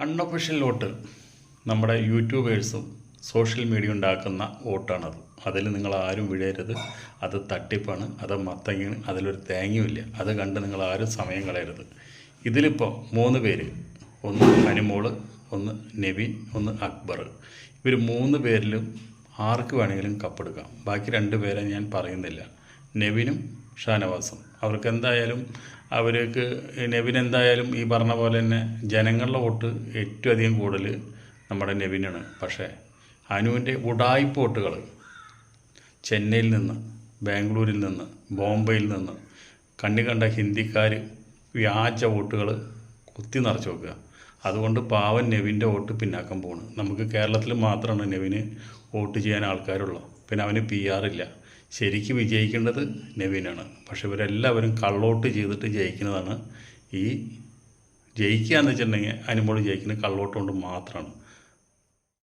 Unofficial vote നമ്മുടെ യൂട്യൂബേഴ്സും social media ഉണ്ടാക്കുന്ന വോട്ടാണത്. അതിൽ നിങ്ങൾ ആരും വിഴയരുത് അത് തട്ടിപ്പാണ്. അത് മത്തങ്ങി അതിലൊരു തേങ്ങയുമില്ല അത് കണ്ട് നിങ്ങൾ ആരും സമയം കളയരുത്. ഇതിലിപ്പോൾ മൂന്ന് പേര്. ഒന്ന് ഹനിമോൾ ഒന്ന് നബി ഒന്ന് അക്ബർ. ഇവർ മൂന്ന് പേരിലും ആർക്ക് വേണമെങ്കിലും കപ്പെടുക്കാം ബാക്കി രണ്ട് പേരെ ഞാൻ പറയുന്നില്ല. നെവിനും ഷാനവാസും. അവർക്ക് എന്തായാലും അവർക്ക് നെവിൻ എന്തായാലും ഈ പറഞ്ഞ പോലെ തന്നെ ജനങ്ങളുടെ വോട്ട് ഏറ്റവും അധികം കൂടുതൽ നമ്മുടെ നെവിനാണ്. പക്ഷേ അനുവിന്റെ ഉടായ്പ വോട്ടുകൾ ചെന്നൈയിൽ നിന്ന് ബാംഗ്ലൂരിൽ നിന്ന് ബോംബെയിൽ നിന്ന് കണ്ണി കണ്ട ഹിന്ദിക്കാർ വ്യാജ വോട്ടുകൾ കുത്തി നിറച്ച് വെക്കുക. അതുകൊണ്ട് പാവൻ നെവിന്റെ വോട്ട് പിന്നാക്കം പോണ്. നമുക്ക് കേരളത്തിൽ മാത്രമാണ് നെവിന് വോട്ട് ചെയ്യാൻ ആൾക്കാരുള്ളൂ പിന്നെ അവന് പി ആർ ഇല്ല. ശരിക്കും വിജയിക്കേണ്ടത് നവീനാണ്. പക്ഷെ ഇവരെല്ലാവരും കള്ളോട്ട് ചെയ്തിട്ട് ജയിക്കുന്നതാണ്. ഈ ജയിക്കുക എന്ന് വെച്ചിട്ടുണ്ടെങ്കിൽ അനുമോൾ ജയിക്കുന്നത് കള്ളോട്ട് കൊണ്ട് മാത്രമാണ്.